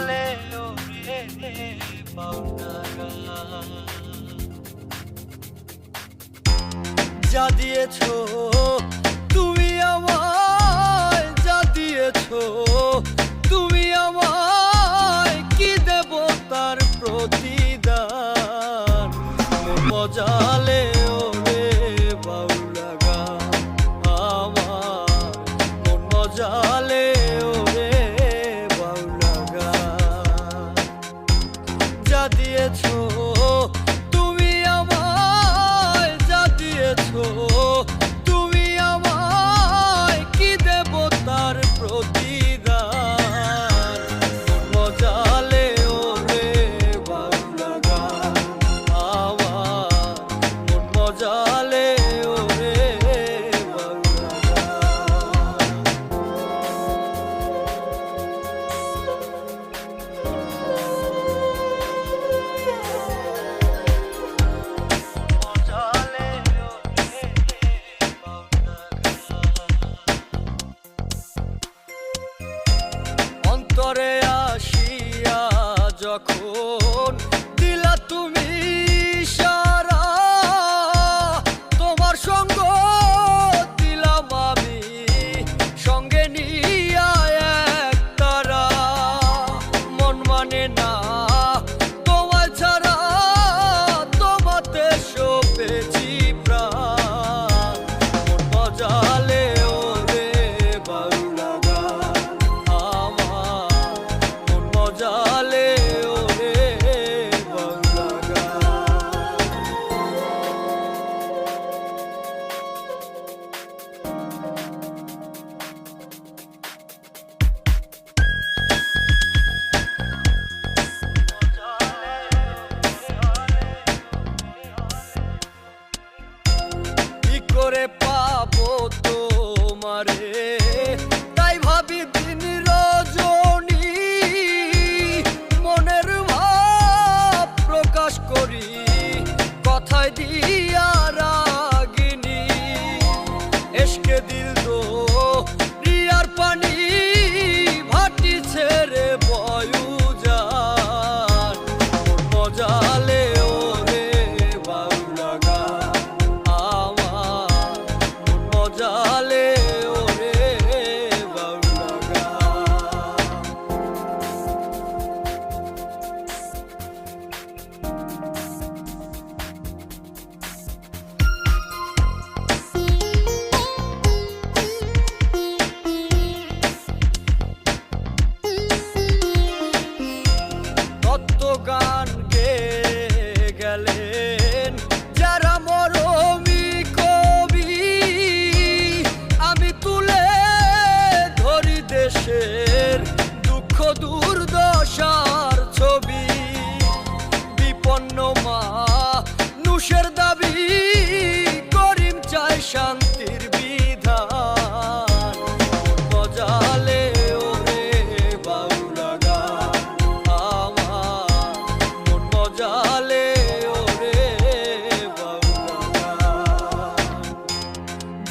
মজালে ওরে যা দিয়েছ অন্তরে আসিয়া যখন দিলা তুমি সারা, তোমার সঙ্গ দিলাম আমি, সঙ্গে নিয়া এক তারা, মন মানে না করে পাবো তোমারে। তাই ভাবি দিন রজনী, মনের ভাব প্রকাশ করি, কথায় দিয়া রাগিনী। এসকে দো gone.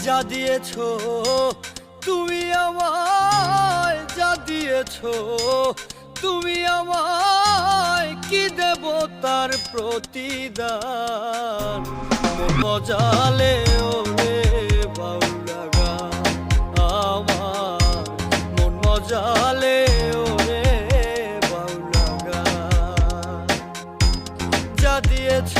যা দিয়েছ, তুমি আমায় যা দিয়েছ, তুমি আমায় কি দেব তার প্রতিদান? মজালে ওরে বাউলা গান আমার মন মজালে ওরে বাউলা গান যা দিয়েছ